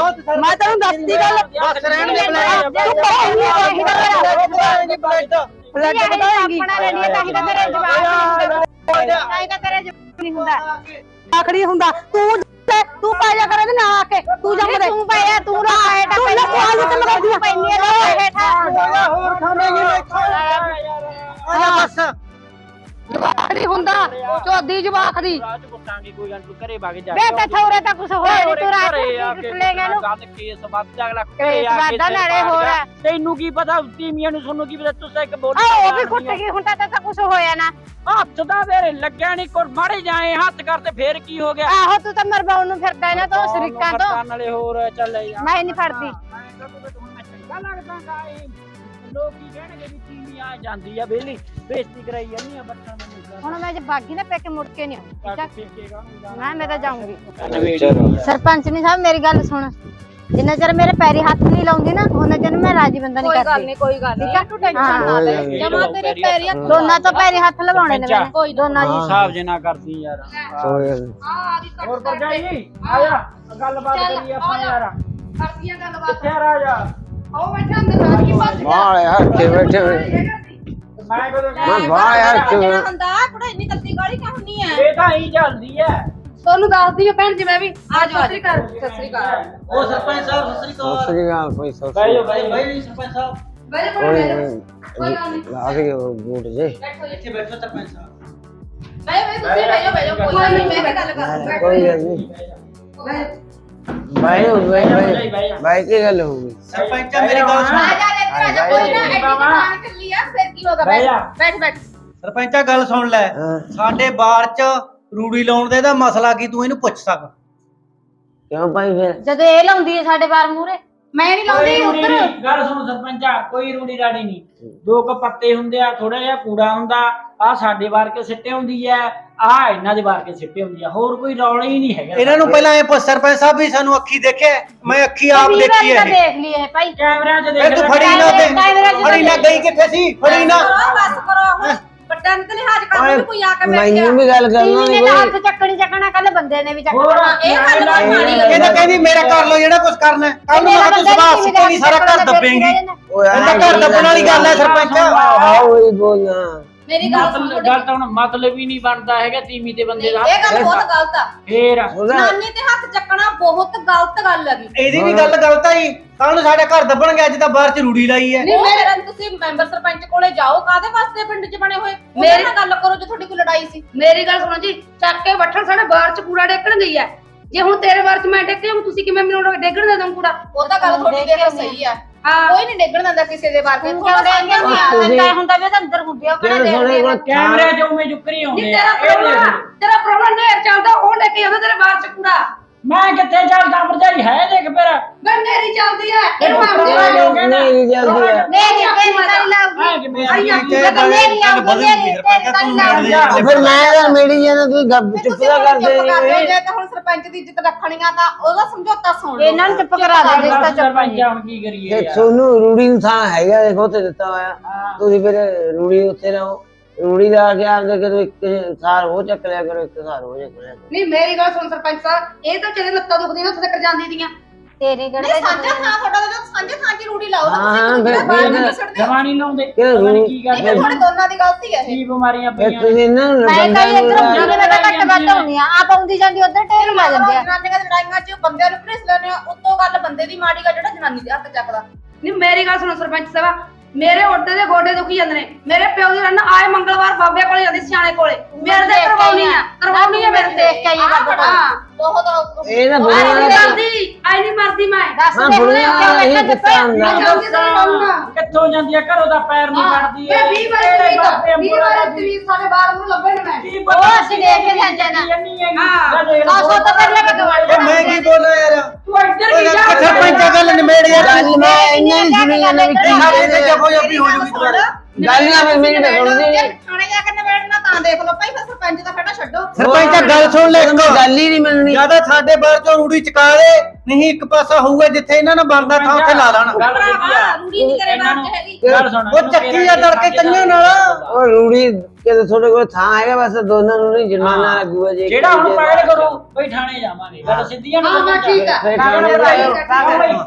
ਬਹੁਤ ਸਰ ਮੈਂ ਤੈਨੂੰ ਦੱਸਦੀ ਗੱਲ। ਬਸ ਰਹਿਣ ਦੇ ਤੂੰ ਕਹੇਂਗੀ ਇਹੀ ਗੱਲ ਬਲੈਕ ਲੱਗ ਬਤਾਏਂਗੀ ਆਪਣਾ ਲੈਣੀ ਤਾਂ ਹੀ ਤਾਂ ਤੇਰੇ ਜਵਾਬ ਤਾਂ ਹੀ ਤਾਂ ਤੇਰੇ ਜਵਾਬ ਨਹੀਂ ਹੁੰਦਾ। ਆਖੜੀ ਹੁੰਦਾ। ਤੂੰ ਤੂੰ ਪੈ ਜਾ ਕਰ ਇਹਦੇ ਨਾਲ ਆ ਕੇ। ਤੂੰ ਜੰਮ ਦੇ। ਤੂੰ ਪਾਇਆ ਤੂੰ ਨਾ ਪਾਇਆ ਤੂੰ ਨਾ ਤੂੰ ਆਲੂ ਤੇ ਆ। ਪੈਣੀ ਹੇਠਾਂ ਹੋਰ ਖਾਵੇਂਗੀ ਮੈਥੋਂ ਆ ਬਸ। ਆਖੜੀ ਹੁੰਦਾ ਚੋਦੀ ਜਵਾਖ ਦੀ। ਰਾਜ ਕੁੱਟਾਂਗੇ ਕੋਈ ਗੱਲ ਤੂੰ ਘਰੇ ਵਗ ਜਾ ਬੇ ਤੇ ਥੋੜੇ ਤਾਂ ਕੁਛ ਹੋਇਆ ਨਹੀਂ ਤੂੰ ਰਾਤ ਨੂੰ ਟੁੱਟ ਲੈ ਗਿਆ ਨੂੰ ਗੱਲ ਕੇਸ ਵੱਧ ਅਗਲਾ ਕੇਸ ਵੱਧਦਾ ਨਾਲੇ ਹੋਰ। ਤੈਨੂੰ ਕੀ ਪਤਾ ਤੀਮੀਆਂ ਨੂੰ ਸੁਣੋ ਕੀ ਪਤਾ ਤੁਸੀਂ ਇੱਕ ਬੋਲ ਉਹ ਵੀ ਕੁੱਟ ਗਈ ਹੁਣ ਤਾਂ ਤਾਂ ਕੁਛ ਹੋਇਆ ਨਾ। ਹੱਥ ਦਾ ਤੇਰੇ ਲੱਗਿਆ ਨਹੀਂ ਕੋਈ ਮਾੜੇ ਜਾਏ ਹੱਥ ਫੇਰ ਕੀ ਹੋ ਗਿਆ? ਆਹੋ ਤੂੰ ਤਾਂ ਮਰਵਾਉਣ ਨੂੰ ਫਿਰਦਾ ਇਹਨਾਂ ਤੋਂ ਸ਼ਰੀਕਾਂ ਤੋਂ। ਨਾਲੇ ਹੋਰ ਚੱਲ ਮੈਂ ਨਹੀਂ ਫੜਦੀ। ਚੰਗਾ ਲੱਗਦਾ ਗਾਈ ਲੋਕ ਕਹਿਣਗੇ ਵੀ ਆ ਜਾਂਦੀ ਆ ਬੇਲੀ ਬੇਇੱਜ਼ਤੀ ਕਰਾਈ ਜਾਂਦੀ ਆ ਬੱਚਾ ਮੈਨੂੰ ਹੁਣ ਮੈਂ ਜੇ ਬਾਗੀ ਨਾ ਪੈ ਕੇ ਮੁੜ ਕੇ ਨਹੀਂ ਆਉਂਦੀ ਠੀਕ ਆ? ਮੈਂ ਮੈਂ ਤਾਂ ਜਾਊਂਗੀ। ਸਰਪੰਚ ਨਹੀਂ ਸਾਹਿਬ ਮੇਰੀ ਗੱਲ ਸੁਣ। ਜਿੰਨਾ ਚਿਰ ਮੇਰੇ ਪੈਰੀ ਹੱਥ ਨਹੀਂ ਲਾਉਂਦੀ ਨਾ ਉਹਨਾਂ ਚਿਰ ਮੈਂ ਰਾਜੀ ਬੰਦਾ ਨਹੀਂ ਕੋਈ ਗੱਲ ਕਰਦੀ। ਨਹੀਂ ਕੋਈ ਗੱਲ ਨਹੀਂ ਤੂੰ ਟੈਨਸ਼ਨ ਹਾਂ। ਨਾ ਲੈ। ਜਮਾ ਤੇਰੇ ਪੈਰੀ ਹੱਥ ਦੋਨਾਂ ਤੋਂ ਪੈਰੀ ਹੱਥ ਲਵਾਉਣੇ ਨੇ ਮੈਨੇ। ਕੋਈ ਦੋਨਾਂ ਦੀ। ਹਿਸਾਬ ਜੇ ਨਾ ਕਰਦੀ ਯਾਰ। ਨੀ। ਆ ਗਈ ਹੋਰ ਕੱਟ ਭਰਜਾਈ ਆ ਜਾ। ਗੱਲਬਾਤ ਚੱਲ, ਕਰੀਏ ਆਪਾਂ ਜਾ। ਯਾਰ। ਕਰਦੀਆਂ ਗੱਲਬਾਤ। ਕਿੱਥੇ ਆ ਉਹ ਬੈਠਾ ਅੰਦਰ ਰਾਜੀ ਫਸ ਗਿਆ। ਬਾਹਰ ਹੱਥ ਕੇ ਬੈਠੇ ਹੋਏ। ਮੈਂ ਕਦੋਂ ਮੈਂ ਬਾਹਰ ਯਾਰ ਕਿਵੇਂ ਹੁੰਦਾ ਕੁੜਾ ਇੰਨੀ ਤੱਤੀ ਗਾੜੀ ਕਿਉਂ ਹੁੰਨੀ ਐ? ਇਹ ਤਾਂ ਹੀ ਚੱਲਦੀ ਐ। ਤੁਹਾਨੂੰ ਦੱਸਦੀ ਆ ਭੈਣ ਜੀ ਮੈਂ ਵੀ। ਆ ਜਾ ਸਤਿ ਸ੍ਰੀ ਅਕਾਲ ਸਤਿ ਸ੍ਰੀ ਅਕਾਲ। ਉਹ ਸਰਪੰਚ ਸਾਹਿਬ ਸਤਿ ਸ੍ਰੀ ਸਤਿ ਸ੍ਰੀ ਅਕਾਲ ਕੋਈ ਸਤਿ ਸ੍ਰੀ ਅਕਾਲ। ਬਾਈ ਬਾਈ ਸਰਪੰਚ ਸਾਹਿਬ। ਬੈਠੋ ਬੈਠੋ ਕੋਈ ਗੱਲ ਨੀ। ਨਹੀਂ ਲਾ ਦੇ ਬੂਟ ਜੇ। ਬੈਠੋ ਇੱਥੇ ਬੈਠੋ ਸਰਪੰਚ ਸਾਹਿਬ। ਬੈ ਬੈ ਤੁਸੀਂ ਬੈਠੋ ਬੈਠੋ ਕੋਈ ਨਹੀਂ ਮੈਂ ਗੱਲ ਕਰ ਕੋਈ ਗੱਲ ਨਹੀਂ। ਬਾਈ ਬਾਈ ਬਾਈ ਬਾਈ ਕੀ ਗੱਲ ਹੋ ਗਈ? ਸਰਪੰਚ ਮੇਰੀ ਗੱਲ ਆ ਸੁਣ ਜਾ ਇੱਧਰ ਆ ਜਾ ਕੋਈ ਨਾ ਐਡੀ ਦੁਕਾਨ ਚੱਲੀ ਆ ਫਿਰ ਕੀ ਹੋਗਾ ਜਾ। ਬੈਠ ਬੈਠ ਸਰਪੰਚਾ ਗੱਲ ਸੁਣ ਲੈ। ਹਾਂ। ਸਾਡੇ ਬਾਰ ਚ ਰੂੜੀ ਲਾਉਣ ਦੇ ਦਾ ਮਸਲਾ ਕੀ ਤੂੰ ਇਹਨੂੰ ਪੁੱਛ ਸਕ। ਕਿਉਂ ਭਾਈ ਫਿਰ? ਜਦੋਂ ਇਹ ਲਾਉਂਦੀ ਹੈ ਸਾਡੇ ਬਾਰ ਮੂਰੇ ਮੈਂ ਨਹੀਂ ਲਾਉਂਦੀ ਉੱਧਰ। ਗੱਲ ਸੁਣ ਸਰਪੰਚਾ ਕੋਈ ਰੂੜੀ ਰਾੜੀ ਨਹੀਂ। ਦੋ ਕ ਪੱਤੇ ਹੁੰਦੇ ਆ ਥੋੜਾ ਜਿਹਾ ਕੂੜਾ ਹੁੰਦਾ ਆ ਸਾਡੇ ਵਾਰ ਕੇ ਸਿੱਟੇ ਹੁੰਦੀ ਐ ਆ ਇਹਨਾਂ ਦੇ ਵਾਰ ਕੇ ਸਿੱਟੇ ਹੁੰਦੀ ਆ ਹੋਰ ਕੋਈ ਰੌਲਾ ਹੀ ਨਹੀਂ ਹੈਗਾ। ਇਹਨਾਂ ਨੂੰ ਪਹਿਲਾਂ ਇਹ ਪੁੱਛ ਸਰਪੰਚ ਸਾਹਿਬ ਵੀ ਸਾਨੂੰ ਅੱਖੀ ਦੇਖਿਆ ਮੈਂ ਅੱਖੀ ਆਪ ਦੇਖੀ ਹੈ ਦੇਖ ਲਈ ਇਹ ਭਾਈ। ਕੈਮਰਿਆਂ 'ਚ ਇਹ ਦੇਖ ਤੂੰ ਲੈ। ਫੜੀ ਨਾ ਤੇ ਕੈਮਰੇ 'ਚ ਫੜੀ ਨਾ ਗਈ ਕਿੱਥੇ ਸੀ? ਫੜੀ ਨਾ। ਕਰੋ ਬਸ ਕਰੋ ਹੁਣ ਵੱਡਾ ਨਿਤ ਲਿਹਾਜ਼ ਕਰ ਵੀ ਕੋਈ ਆ ਕੇ ਮਿਲ ਗਿਆ। ਮੈਨੂੰ ਵੀ ਗੱਲ ਕਰਨਾ ਨਹੀਂ ਨੇ ਤਾਂ ਕੋਈ। ਹੱਥ ਚੱਕਣੀ ਚੱਕਣਾ ਕੱਲ ਬੰਦੇ ਨੇ ਵੀ ਹੋਰ ਚੱਕਣਾ ਇਹ ਗੱਲ ਤਾਂ ਮਾੜੀ ਇਹ ਤਾਂ ਕਹਿੰਦੀ ਮੇਰਾ ਕਰ ਲਓ ਜਿਹੜਾ ਕੁਝ ਕਰਨਾ ਹੈ। ਕੱਲ ਨੂੰ ਮੈਂ ਤੂੰ ਸਵਾਸ ਸਿੱਧੇ ਨਹੀਂ ਸਾਰਾ ਘਰ ਦੱਬੇਂਗੀ। ਇਹਦਾ ਘਰ ਦੱਬਣ ਵਾਲੀ ਗੱਲ ਹੈ ਸਰਪੰਚ। ਇਹ ਬੋਲਣਾ। ਮੇਰੀ ਗੱਲ ਸੁਣ ਮਤਲਬ ਗੱਲ ਤਾਂ ਹੁਣ ਮਤਲਬ ਹੀ ਨਹੀਂ ਬਣਦਾ ਹੈਗਾ ਤੀਵੀਂ ਤੇ ਬੰਦੇ ਦਾ। ਇਹ ਗੱਲ ਬਹੁਤ ਗਲਤ ਆ। ਫੇਰ। ਉਹਦਾ ਨਾਨੀ ਤੇ ਹੱਥ ਚੱਕਣਾ ਬਹੁਤ ਗਲਤ ਗੱਲ ਹੈਗੀ ਇਹਦੀ ਵੀ ਗੱਲ ਗਲਤ ਆਈ ਕੱਲ ਨੂੰ ਸਾਡਾ ਘਰ ਦੱਬਣਗੇ ਅੱਜ ਤਾਂ ਬਾਹਰ ਚ ਰੂੜੀ ਲਾਈ ਹੈ ਨਹੀਂ ਮੇਰਾ ਤੁਸੀਂ ਮੈਂਬਰ ਸਰਪੰਚ ਕੋਲੇ ਜਾਓ ਕਾਦੇ ਵਾਸਤੇ ਪਿੰਡ 'ਚ ਬਣੇ ਹੋਏ? ਮੇਰੇ ਨਾਲ ਗੱਲ ਕਰੋ ਜੇ ਤੁਹਾਡੀ ਕੋਈ ਲੜਾਈ ਸੀ। ਮੇਰੀ ਗੱਲ ਸੁਣੋ ਜੀ ਚੱਕ ਕੇ ਬੱਠਲ ਸਾਡੇ ਬਾਹਰ ਚ ਕੂੜਾ ਡੇਕਣ ਗਈ ਐ ਜੇ ਹੁਣ ਤੇਰੇ ਬਾਹਰ ਚ ਮੈਂ ਡੇਕੇ ਹੁਣ ਤੁਸੀਂ ਕਿਵੇਂ ਮੈਨੂੰ ਡੇਗਣ ਦੇ ਦੋਂ ਕੂੜਾ? ਉਹ ਤਾਂ ਗੱਲ ਤੁਹਾਡੀ ਦੇਖ ਸਹੀ ਆ। ਕੋਈ ਨਹੀਂ ਡੇਗਣ ਦਿੰਦਾ ਕਿਸੇ ਦੇ ਬਾਰ ਕੇ ਤੂੰ ਥੋੜਾ ਤੁਸੀਂ- ਹੁੰਦਾ ਵੀ ਅੰਦਰ ਹੁੰਦੀ ਆ। ਕੈਮਰੇ ਉਵੇਂ ਜੁਕਰੀ ਆਉਂਦੇ ਆ। ਤੇਰਾ ਪ੍ਰੋਬਲਮ। ਤੇਰਾ ਪ੍ਰੋਬਲਮ ਨੇਰ ਚੱਲਦਾ ਉਹ ਲੈ ਕੇ ਆਉਂਦਾ ਤੇਰੇ ਬਾਹਰ ਚ ਕੂੜਾ। ਮੈਂ ਕਿੱਥੇ ਚੱਲਦਾ ਭਰਜਾਈ ਹੈ ਦੇਖ ਫਿਰ। ਗੰਨੇਰੀ ਚੱਲਦੀ ਐ ਇਹ ਇਹਨੂੰ ਆਉਂਦੀ ਹੋ ਗਿਆ ਨਾ। ਨਹੀਂ ਜਲਦੀ ਹੈ ਮੇਰੀ ਮੇਰੀ ਤਾਂ ਲਾਉਗੀ ਹਾਂ ਕਿਵੇਂ ਆ? ਮੇੜ ਦੇ ਉਹ ਫਿਰ ਮੈਂ ਤਾਂ ਮੇਰੀ ਜਾਨਾ ਤੂੰ ਗੱਪ ਚੁੱਪ ਤੁਸੀਂ ਦਾ ਹੁਣ ਕਰਦੇ ਨਹੀਂ ਜੇ ਤਾਂ ਹੁਣ ਸਰਪੰਚ ਦੀ ਇੱਜ਼ਤ ਰੱਖਣੀਆਂ ਤਾਂ ਉਹਦਾ ਸਮਝੌਤਾ ਸੁਣ ਇਹਨਾਂ ਨੂੰ ਚੁੱਪ ਕਰਾ ਦੇ ਜਿਸ ਤਾਂ ਚੁੱਪ ਸਰਪੰਚਾ ਹੁਣ ਕੀ ਕਰੀਏ ਤੇ ਯਾਰ? ਸੋਨੂੰ ਰੂੜੀ ਨੂੰ ਥਾਂ ਹੈਗਾ ਦੇਖੋ ਤੇ ਦਿੱਤਾ ਹੋਇਆ। ਤੁਸੀਂ ਫਿਰ ਰੂੜੀ ਉੱਥੇ ਰਹੋ। ਰੂੜੀ ਦਾ ਕੇ ਆਪਦੇ ਕਦੋਂ ਇੱਕ ਸਾਰ ਹੋ ਚੱਕ ਲਿਆ ਕਰੋ ਇੱਕ ਸਾਰ ਹੋ ਚੱਕ ਲਿਆ ਕਰੋ। ਨਹੀਂ ਮੇਰੀ ਗੱਲ ਸੁਣ ਸਰਪੰਚ ਸਾਹਿਬ ਇਹ ਤਾਂ ਤੇਰੇ ਲੱਤਾਂ ਦੁਖਦੀਆਂ ਨੇ ਉੱਥੇ ਤੱਕ ਜਾਂਦੀ ਦੀਆਂ। ਤੇਰੀ ਨਹੀਂ ਕਿਹੜਾ ਸਾਂਝਾ ਥਾਂ ਤੁਹਾਡਾ ਤਾਂ ਸਾਂਝੇ ਥਾਂ 'ਚ ਰੂੜੀ ਲਾਓ ਨਾ ਹਾਂ, ਤੁਸੀਂ ਫਿਰ- ਬਾਹਰ ਫਿਰ- ਨਹੀਂ ਛੱਡਦੇ। ਜਵਾਨੀ ਲਾਉਂਦੇ। ਕਿ ਪਤਾ ਨੀ ਕੀ ਇਹ ਕਰਦੇ ਤੁਹਾਡੇ ਦੋਨਾਂ ਦੀ ਗਲਤੀ ਹੈ ਇਹ। ਕੀ ਬਿਮਾਰੀਆਂ ਫਿਰ ਪਈਆਂ ਤੁਸੀਂ ਇਹਨਾਂ ਨੂੰ ਮੈਂ ਤਾਂ ਬੰਦਾ ਇੱਧਰ ਨੂੰ ਹੁੰਦੀ ਨੇ ਮੈਂ ਤਾਂ ਘੱਟ ਵੱਧ ਹੁੰਦੀ ਆ ਆਪ ਆਉਂਦੀ ਜਾਂਦੀ ਉਧਰ ਢੇਰ ਲਾ ਜਾਂਦੇ ਆ। ਜਨਾਨੀਆਂ ਦੀ ਲੜਾਈਆਂ 'ਚ ਬੰਦਿਆਂ ਨੂੰ ਭੇਸ ਲੈਣੇ ਆ ਉੱਤੋਂ ਗੱਲ ਬੰਦੇ ਦੀ ਮਾੜੀ ਗਾ ਜਿਹੜਾ ਜਨਾਨੀ ਦੇ ਹੱਥ ਚੱਕਦਾ। ਨਹੀਂ ਮੇਰੀ ਗੱਲ ਸੁਣੋ ਸਰਪੰਚ ਸਾਹਿਬ ਮੇਰੇ ਓਡੇ ਦੇ ਗੋਡੇ ਦੁਖੀ ਜਾਂਦੇ ਨੇ। ਮੇਰੇ ਪਿਓ ਦੀ ਰੰਨ ਆਏ ਮੰਗਲਵਾਰ ਬਾਬੇ ਕੋਲੇ ਜਾਂਦੀ ਸਿਆਣੇ ਕੋਲੇ। ਮੇਰੇ ਤੇ ਕਰਵਾਉਣੀ ਆ ਕਰਵਾਉਣੀ ਆ ਮੇਰੇ ਤੇ ਦੇਖ ਕੇ ਆਈ ਆ ਬਾਬਾ ਹਾਂ ਬਹੁਤ ਇਹ ਨਾ ਆਈ ਬੁੜੀਆਂ ਨਹੀਂ ਦਾ ਮਰਦੀ ਆਈ ਨਹੀਂ ਮਰਦੀ ਮੈਂ। ਦੱਸ ਹਾਂ ਦੇ ਹੁਣ ਬੁੜੀਆਂ ਕਿਉਂ ਇਹ ਮੈਂ ਤਾਂ ਰਹੂੰਗਾ ਕਿੱਥੋਂ ਜਾਂਦੀ ਆ? ਘਰੋਂ ਦਾ ਪੈਰ ਨਹੀਂ ਕੱਢਦੀ ਮੈਂ 20 ਵਾਰੀ ਤਵੀਤ 20 ਵਾਰੀ ਤਵੀਤ ਸਾਡੇ ਬਾਹਰ ਨੂੰ ਲੱਭੇ ਨੇ ਮੈਂ। ਕੀ ਉਹ ਅਸੀਂ ਦੇਖ ਕੇ ਜਾਂਦੇ ਨਾ। ਹਾਂ। ਸੌ ਤਾਂ ਪਹਿਲਾਂ ਕਿ ਦਵਾਈ ਇਹ ਮੈਂ ਕੀ ਬੋਲਾਂ ਯਾਰ। ਤੂੰ ਇੱਧਰ ਕੀ ਜਾ ਯਾਰ ਸਰਪੰਚ ਗੱਲ ਨਿਮੇੜ ਯਾਰ। ਗੱਲ ਮੈਂ ਇੰਨਾ ਹੀ ਸੁਣੀ ਜਾਂਦਾ ਵੀ ਕੀ ਸਾਰੇ ਤੇ ਜਬੋ ਜਬੀ ਹੋ ਜੂਗੀ ਤੂੰ। ਗੱਲ ਨਾ ਫਿਰ ਮੇਰੀ ਤਾਂ ਸੁਣਦੀ ਨਹੀਂ ਥਾਣੇ ਜਾ ਕੇ ਨਿਬੇੜਨਾ ਤਾਂ ਦੇਖ ਲਓ। ਭਾਈ ਫਿਰ ਸਰਪੰਚ ਦਾ ਫੇੜਾ ਛੱਡੋ। ਸਰਪੰਚ ਤਾਂ ਗੱਲ ਸੁਣ ਲੈ ਇੱਕ। ਗੱਲ ਹੀ ਨਹੀਂ ਮੰਨਣੀ ਜ਼ਿਆਦਾ ਸਾਡੇ ਬਾਹਰ ਚੋਂ ਰੂੜੀ ਚਕਾ ਦੇ ਨਹੀਂ ਇੱਕ ਪਾਸਾ ਹੋਊਗਾ ਜਿੱਥੇ ਇਹਨਾਂ ਨੂੰ ਬਣਦਾ ਥਾਂ ਉੱਥੇ ਲਾ ਲੈਣਾ। ਭਰਾਵਾ ਰੂੜੀ ਨਹੀਂ ਨੂੰ 'ਚ ਹੈਗੀ। ਗੱਲ ਸੁਣ ਉਹ ਚੱਕੀ ਆ ਤੜਕੇ ਕੰਨਾਂ ਨਾਲ। ਉਹ ਰੂੜੀ ਕਿਤੇ ਤੁਹਾਡੇ ਕੋਲ ਥਾਂ ਹੈਗਾ ਬਸ ਦੋਨਾਂ ਨੂੰ ਨਹੀਂ ਜੁਰਮਾਨਾ ਲੱਗੂਗਾ ਜੇ ਜਿਹੜਾ ਹੁਣ ਪੈੜ ਕਰੂ ਬਈ ਥਾਣੇ ਜਾਵਾਂਗੇ। ਗੱਲ ਸਿੱਧੀਆਂ ਹਾਂ ਹਾਂ ਠੀਕ ਆ।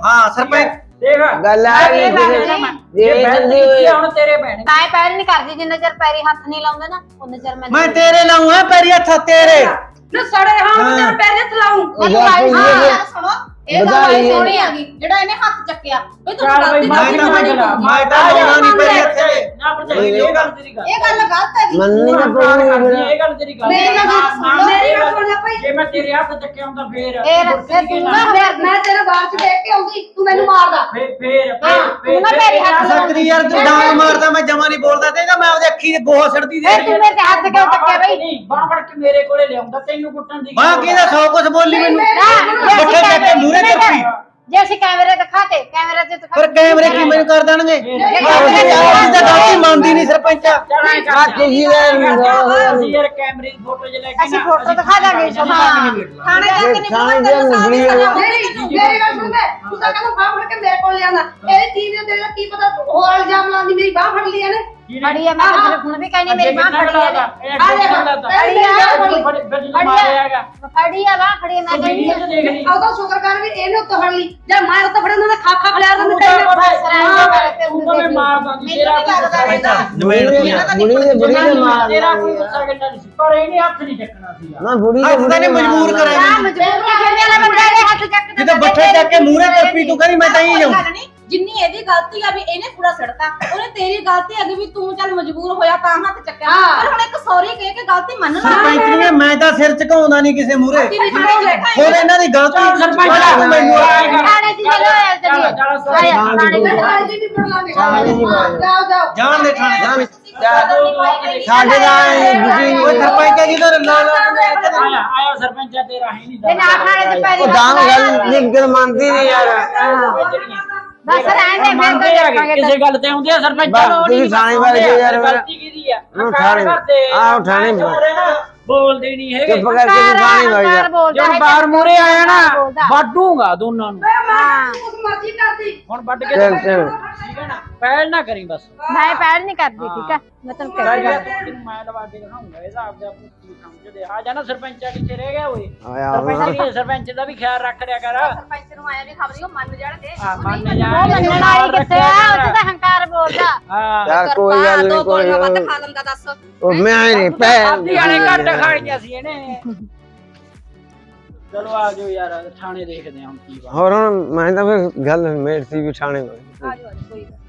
ਹਾਂ ਸਰਪੰਚ ਦੇਖ। ਗੱਲ ਆ ਗਈ। ਜੇ ਜਾਂਦੀ ਹੋਏ। ਹੁਣ ਤੇਰੇ ਭੈਣ ਤਾਂ ਇਹ ਪੈਰ ਨਹੀਂ ਕਰਦੀ ਜਿੰਨਾ ਚਿਰ ਪੈਰੀ ਹੱਥ ਨਹੀਂ ਲਾਉਂਦੇ ਨਾ ਉਹਨਾਂ ਚਿਰ ਮੈਂ ਮੈਂ ਤੇਰੇ ਲਾਉਂ ਹੈ ਪੈਰੀ ਹੱਥ ਤੇਰੇ। ਨਾ ਸੜੇ ਹਾਂ ਮੈਂ ਤੇਰੇ ਪੈਰ ਹੱਥ ਲਾਉਂ। ਹਾਂ ਸੁਣੋ ਇਹ ਵਧਾਈ ਬੜੀ। ਸੋਹਣੀ ਆ ਗਈ ਜਿਹੜਾ ਇਹਨੇ ਹੱਥ ਚੱਕਿਆ। ਤੁਹਾਨੂੰ ਬਈ ਗਲਤੀ ਮੈਂ ਤਾਂ ਮੈਂ ਤਾਂ ਲਾਉਣਾ ਨਹੀਂ ਪੈਰੀ ਹੱਥ ਨਾ ਭਰਜਾਈ ਇਹ ਗੱਲ ਤੇਰੀ ਗੱਲ ਇਹ ਗੱਲ ਗਲਤ ਹੈਗੀ। ਮੰਨਣੀ ਤਾਂ ਤੂੰ ਆਪਣਾ ਪਊਗੀ ਕਰਦੀ, ਫਿਰ। ਇਹ ਗੱਲ ਤੇਰੀ ਗੱਲ ਮੇਰੀ ਗੱਲ ਨਾ, ਸੁਣ ਨਾ, ਮੇਰੀ ਇਹ ਗੱਲ ਸੁਣ ਲੈ ਭਾਈ। ਜੇ ਮੈਂ ਤੇਰੇ ਹੱਥ ਚੱਕਿਆ ਹੁੰਦਾ ਫੇਰ ਫੇਰ- ਮੁੜ ਕੇ ਫੇਰ ਕੀ ਤੂੰ ਕਹਿਣਾ? ਮੈਂ ਮੈਂ ਤੇਰੇ ਬਾਹਰ ਚ ਦੇਖ ਕੇ ਆਉਂਦੀ ਤੂੰ ਮੈਨੂੰ ਮਾਰਦਾ। ਫੇਰ ਫੇਰ ਹਾਂ, ਫੇਰ ਤੂੰ ਨਾ ਫੇਰ ਪੈਰੀ ਹੱਥ ਤੇਰੇ ਸਕਦੀ ਯਾਰ ਤੂੰ ਡਾਂਗ ਮਾਰਦਾ ਮੈਂ ਜਮਾ ਨਹੀਂ ਬੋਲਦਾ ਤੇਗਾ ਮੈਂ ਆਪਦੀ ਅੱਖੀ ਦੇ ਗੋਹਾ ਛੱਡਦੀ ਦੇ ਇਹ ਤੂੰ ਮੇਰੇ ਤੇ ਹੱਥ ਕਿਉਂ ਚੱਕਿਆ ਬਈ? ਨਹੀਂ ਬਾਹ ਫੜ ਕੇ ਮੇਰੇ ਕੋਲੇ ਲਿਆਉਂਦਾ ਤੈਨੂੰ ਕੁੱਟਣ ਦੀ ਬਾਹ ਕਿਹਦਾ? ਸੌ ਕੁਝ ਬੋਲੀ ਮੈਨੂੰ? ਬੱਠੇ ਚੱਕ ਕੇ ਕਹਿੰਦੇ ਮੂਹਰੇ ਨਹੀਂ ਕਰਪੀ ਜੇ ਅਸੀਂ ਕੈਮਰੇ ਦਿਖਾਤੇ ਕੈਮਰੇ ਤੇ ਦਿਖਾ ਫਿਰ ਕੈਮਰੇ ਕੀ ਮੈਨੂੰ ਕਰ ਦੇਣਗੇ? ਆਪਣੀ ਤਾਂ ਗਲਤੀ ਮੰਨਦੀ ਨਹੀਂ ਸਰਪੰਚ। ਆ ਲੈ ਅਸੀਂ ਯਾਰ ਕੈਮਰੇ ਦੀ ਫੋਟੋ ਲੈ ਕੇ ਅਸੀਂ ਫੋਟੋ ਦਿਖਾ ਦਾਂਗੇ। ਥਾਣੇ ਜਾ ਕੇ ਨਹੀਂ ਜਾ ਮੇਰੀ ਗੱਲ ਸੁਣ ਲੈ ਤੂੰ ਤਾਂ ਕਹਿੰਦਾ ਬਾਹ ਫੜ ਕੇ ਮੇਰੇ ਕੋਲ ਲਿਆਂਦਾ। ਇਹ ਦੇ ਕੀ ਪਤਾ ਤੂੰ ਹੋਰ ਇਲਜ਼ਾਮ ਲਾਉਂਦੀ ਮੇਰੀ ਬਾਹ ਫੜ ਲਈ ਇਹਨੇ ਫੜੀ ਆ ਮੈਂ ਤਾਂ ਤੇਰੇ ਹੁਣ ਵੀ ਕਹਿੰਦੀ ਮੇਰੀ ਮਾਂ ਫੜੀ ਆ ਆ ਦੇਖ ਫੜੀ ਆ ਫੜੀ ਆ। ਬਾਹ ਫੜੀ ਆ, ਮੈਂ ਕਹਿੰਦੀ ਆ। ਦੇਖ ਲਈ। ਉਹ ਤਾਂ ਸ਼ੁਕਰ ਕਰ ਵੀ ਇਹਨੇ ਉੱਤੇ ਫੜ ਲਈ। ਜੇ ਮੈਂ ਉੱਤੇ ਫੜਿਆ ਉਹਨਾਂ ਨੇ ਖਾ ਖਾ ਖਲਿਆ ਦਿੰਦੇ ਤੇਰੇ ਦੇ ਮੇਰੇ ਤੇ ਨਵੇੜ ਦੀਆਂ ਬੁੜੀ ਦੇ ਬੁੜੀ ਦੇ ਮਾਰ ਤੇਰਾ ਕੋਈ ਗੁੱਸਾ ਕਿੰਨਾ ਨਹੀਂ ਸੀ ਪਰ ਇਹਨੇ ਹੱਥ ਨਹੀਂ ਚੱਕਣਾ ਸੀਗਾ। ਨਾ ਬੁੜੀ ਦੇ ਅੱਜ ਤਾਂ ਨੇ ਮਜਬੂਰ ਕਰਿਆ ਆ ਮੈਨੂੰ। ਮਜਬੂਰ ਕਰ ਮੇਰਾ ਬੰਦਾ ਦੇ ਹੱਥ ਚੱਕ ਕਿਤੇ ਬੱਠੇ ਚੱਕ ਕੇ ਮੂਹਰੇ ਕਰਪੀ ਤੂੰ ਕਹਿੰਦੀ ਮੈਂ ਤਾਂ ਹੀ ਨਹੀਂ। ਜਿੰਨੀ ਇਹਦੀ ਗਲਤੀ ਆ ਵੀ ਇਹਨੇ ਕੂੜਾ ਸੜਤਾ ਉਹਨੇ ਤੇਰੀ ਗਲਤੀ ਆ ਵੀ ਤੂੰ ਚੱਲ ਮਜਬੂਰ ਹੋਇਆ ਤਾਂ ਹੱਥ ਚੱਕਿਆ। ਪਰ ਹੁਣ ਇੱਕ ਸੌਰੀ ਕਹਿ ਕੇ ਗਲਤੀ ਮੰਨ ਲਾ। ਸਰਪੰਚਨੀਏ ਮੈਂ ਤਾਂ ਸਿਰ ਝੁਕਾਉਂਦਾ ਨਹੀਂ ਕਿਸੇ ਮੂਹਰੇ। ਅਸੀਂ ਵੀ ਥਾਣੇ ਬੈਠਾ ਹੋਰ ਇਹਨਾਂ ਦੀ ਗਲਤੀ ਸਰਪੰਚ ਮੈਨੂੰ ਆਏਗਾ ਥਾਣੇ 'ਚ ਚਲੋ ਆਇਆ ਚੱਲੀਏ ਆਇਆ ਥਾਣੇ 'ਚ ਚਲੋ। ਅੱਜ ਨਹੀਂ ਫੜ ਲਾਂਗੇ ਥਾਣੇ ਨਹੀਂ ਮਾਰਨਾ। ਜਾਓ ਜਾਓ। ਜਾਣ ਦੇ ਥਾਣੇ ਸਾਡੇ ਦਾ ਓਏ ਤੁਸੀਂ। ਸਰਪੰਚ ਜੀ ਦਾ ਲਾ ਲਾ ਆਇਆ ਆਇਆ ਸਰਪੰਚ ਆ ਤੇਰਾ ਹੀ ਨਹੀਂ। ਤੇ ਨਾ ਥਾਣੇ 'ਚ ਪੈਰੀ ਉਹ ਦਾਮ ਗੱਲ ਗੱਲ ਮੰਨਦੀ ਨਹੀਂ ਯਾਰ। ਬਸ ਰਹਿਣ ਦੇ ਫਿਰ ਮੰਨਦੇ ਕੋਈ ਆ ਦੇਖਾਂਗੇ ਕਿਸੇ ਗੱਲ ਤੇ ਆਉਂਦੇ ਆ ਸਰਪੰਚ ਬਸ ਨੂੰ ਤੁਸੀਂ ਥਾਣੇ ਵੱਲ ਗਏ ਯਾਰ। ਗਲਤੀ ਕਿਹਦੀ ਆ। ਉਹ ਕਾਰ ਥਾਣੇ- ਕਰਦੇ। ਆ, ਆਹੋ, ਥਾਣੇ ਵੱਲ। ਚੋਰ ਹੈ ਨਾ, ਬੋਲਦੇ ਨਹੀਂ ਹੈਗੇ। ਚੁੱਪ ਕਰਕੇ ਤੂੰ ਥਾਣੇ ਵਗ ਜਾ ਕਾਰ ਬੋਲਦਾ ਜਦੋਂ ਹੈ, ਬਾਹਰ ਮੂਰੇ ਆਇਆ ਨਾ। ਵੱਡੂਗਾ ਦੋਨਾਂ ਨੂੰ। ਮਰਜ਼ੀ ਕਰਦੀ ਹੁਣ ਵੱਢ ਕੇ ਚੱਲ ਚੱਲ। ਠੀਕ ਹੈ ਨਾ? ਪਹਿਲ ਨਾ ਕਰੀ ਬਸ। ਮੈਂ ਪੈਰ ਨਹੀਂ ਕਰਦੀ ਠੀਕ ਹੈ? ਮੈਂ ਤੈਨੂੰ ਕਹਿ ਰਹੀ ਮੈਂ ਲਵਾ ਕੇ ਦਿਖਾਉਂਗਾ ਇਹਦਾ ਆਪਦਾ ਆਪਣੀ ਕੀ ਸਮਝਦੇ। ਆ ਜਾਣਾ ਸਰਪੰਚਾ ਕਿੱਥੇ ਰਹਿ ਗਿਆ ਓਏ? ਸਰਪੰਚ ਦੀ ਸਰਪੰਚ ਦਾ ਵੀ ਖਿਆਲ ਰੱਖ ਲਿਆ ਕਰ। ਸਰਪੰਚ ਨੂੰ ਆਇਆ ਵੀ ਖਬਰ ਉਹ ਮੰਨ ਜਾਣਗੇ। ਮੰਨ ਉਹ ਜਾ ਮੰਨਣ ਵਾਲੀ ਕਿੱਥੇ ਆ? ਉਹ ਤਾਂ ਹੰਕਾਰ ਬੋਲਦਾ। ਹਾਂ। ਯਾਰ ਕੋਈ ਗੱਲ ਨਹੀਂ ਕੋਈ ਗੱਲ ਨੀ। ਖਾ ਲੈਂਦਾ ਦੱਸ। ਉਹ ਮੈਂ ਨਹੀਂ ਪੈ ਆਦੀ ਵਾਲੇ ਘੱਟ ਖਾਣੀਆਂ ਸੀ ਇਹਨੇ। ਚਲੋ ਆ ਜਾਓ ਯਾਰ ਥਾਣੇ ਦੇਖਦੇ ਹਾਂ ਹੁਣ ਕੀ ਬਣ ਹੋਰ ਹੁਣ ਮੈਂ ਤਾਂ ਫਿਰ ਗੱਲ ਮੇਰ ਸੀ ਵੀ ਥਾਣੇ ਵਗ ਆ ਜਾਓ ਆ ਜਾਓ, ਕੋਈ ਗੱਲ ਨੀ।